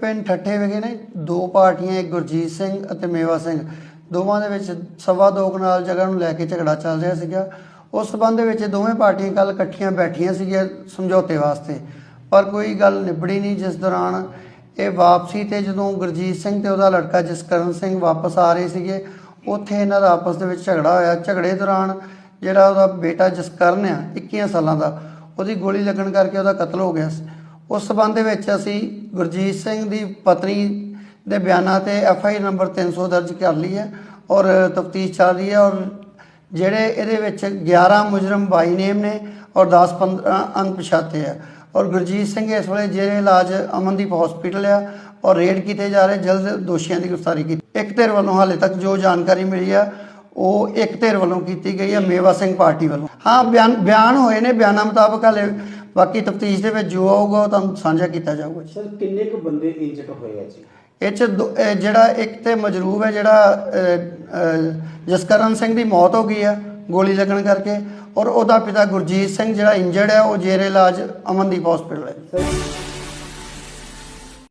ਪਿੰਡ ਠੱਠੇ ਵਿਖੇ ਨੇ ਦੋ ਪਾਰਟੀਆਂ, ਇੱਕ ਗੁਰਜੀਤ ਸਿੰਘ ਅਤੇ ਮੇਵਾ ਸਿੰਘ। ਦੋਵਾਂ ਦੇ ਵਿੱਚ ਸਵਾ ਦੋ ਕਨਾਲ ਜਗ੍ਹਾ ਨੂੰ ਲੈ ਕੇ ਝਗੜਾ ਚੱਲ ਰਿਹਾ ਸੀਗਾ। ਉਸ ਸਬੰਧ ਦੇ ਵਿੱਚ ਦੋਵੇਂ ਪਾਰਟੀਆਂ ਕੱਲ ਇਕੱਠੀਆਂ ਬੈਠੀਆਂ ਸੀਗੀਆਂ ਸਮਝੌਤੇ ਵਾਸਤੇ। ਪਰ ਕੋਈ ਗੱਲ ਨਿਬੜੀ ਨਹੀਂ ਜਿਸ ਦੌਰਾਨ ਇਹ ਵਾਪਸੀ ਤੇ ਜਦੋਂ ਗੁਰਜੀਤ ਸਿੰਘ ਤੇ ਉਹਦਾ ਲੜਕਾ ਜਸਕਰਨ ਸਿੰਘ ਵਾਪਸ ਆ ਰਹੇ ਸੀਗੇ, ਉੱਥੇ ਇਹਨਾਂ ਦਾ ਆਪਸ ਦੇ ਵਿੱਚ ਝਗੜਾ ਹੋਇਆ। ਝਗੜੇ ਦੌਰਾਨ ਜਿਹੜਾ ਉਹਦਾ ਬੇਟਾ ਜਸਕਰਨ ਆ 21 ਸਾਲਾਂ ਦਾ, ਉਹਦੀ ਗੋਲੀ ਲੱਗਣ ਕਰਕੇ ਉਹਦਾ ਕਤਲ ਹੋ ਗਿਆ ਉਸ ਸਬੰਧ ਵਿੱਚ ਅਸੀਂ ਗੁਰਜੀਤ ਸਿੰਘ ਦੀ ਪਤਨੀ ਦੇ ਬਿਆਨਾਂ ਤੇ ਐਫ ਆਈ ਨੰਬਰ 300 ਦਰਜ ਕਰ ਲਈ ਹੈ ਔਰ ਤਫਤੀਸ਼ ਚੱਲ ਰਹੀ ਹੈ ਔਰ ਜਿਹੜੇ ਇਹਦੇ ਵਿੱਚ 11 ਮੁਜਰਮ ਬਾਈ ਨੇਮ ਨੇ ਔਰ 10 15 ਅਣਪਛਾਤੇ ਆ ਔਰ ਗੁਰਜੀਤ ਸਿੰਘ ਇਸ ਵੇਲੇ ਜਿਹੜੇ ਇਲਾਜ ਅਮਨਦੀਪ ਹਸਪੀਟਲ ਆ ਔਰ ਰੇਡ ਕੀਤੇ ਜਾ ਰਹੇ ਜਲਦ ਦੋਸ਼ੀਆਂ ਦੀ ਗ੍ਰਿਫਤਾਰੀ ਕੀਤੀ। ਇੱਕ ਧਿਰ ਵੱਲੋਂ ਹਾਲੇ ਤੱਕ ਜੋ ਜਾਣਕਾਰੀ ਮਿਲੀ ਆ, ਉਹ ਇੱਕ ਧਿਰ ਵੱਲੋਂ ਕੀਤੀ ਗਈ ਹੈ ਮੇਵਾ ਸਿੰਘ ਪਾਰਟੀ ਵੱਲੋਂ। ਹਾਂ, ਬਿਆਨ ਬਿਆਨ ਹੋਏ ਨੇ, ਬਿਆਨਾਂ ਮੁਤਾਬਕ ਹਾਲੇ ਬਾਕੀ ਤਫਤੀਸ਼ ਦੇ ਵਿੱਚ ਜੋ ਆਊਗਾ ਉਹ ਤੁਹਾਨੂੰ ਸਾਂਝਾ ਕੀਤਾ ਜਾਊਗਾ ਜੀ। ਸਰ ਕਿੰਨੇ ਕੁ ਬੰਦੇ ਇੰਜਰਡ ਹੋਏ ਆ ਜੀ? ਇਹ ਚ ਦੋ- ਇਹ ਜਿਹੜਾ ਇੱਕ ਤੇ ਮਜਰੂਬ ਹੈ ਜਿਹੜਾ ਅਹ, ਅਹ, ਜਸਕਰਨ ਸਿੰਘ ਦੀ ਮੌਤ ਹੋ ਗਈ ਆ ਗੋਲੀ ਲੱਗਣ ਕਰਕੇ ਔਰ ਉਹਦਾ ਪਿਤਾ ਗੁਰਜੀਤ ਸਿੰਘ ਜਿਹੜਾ ਇੰਜਰਡ ਹੈ ਉਹ ਜੇਰੇ ਇਲਾਜ ਅਮਨਦੀਪ ਹਸਪੀਟਲ ਹੈ। ਸਰ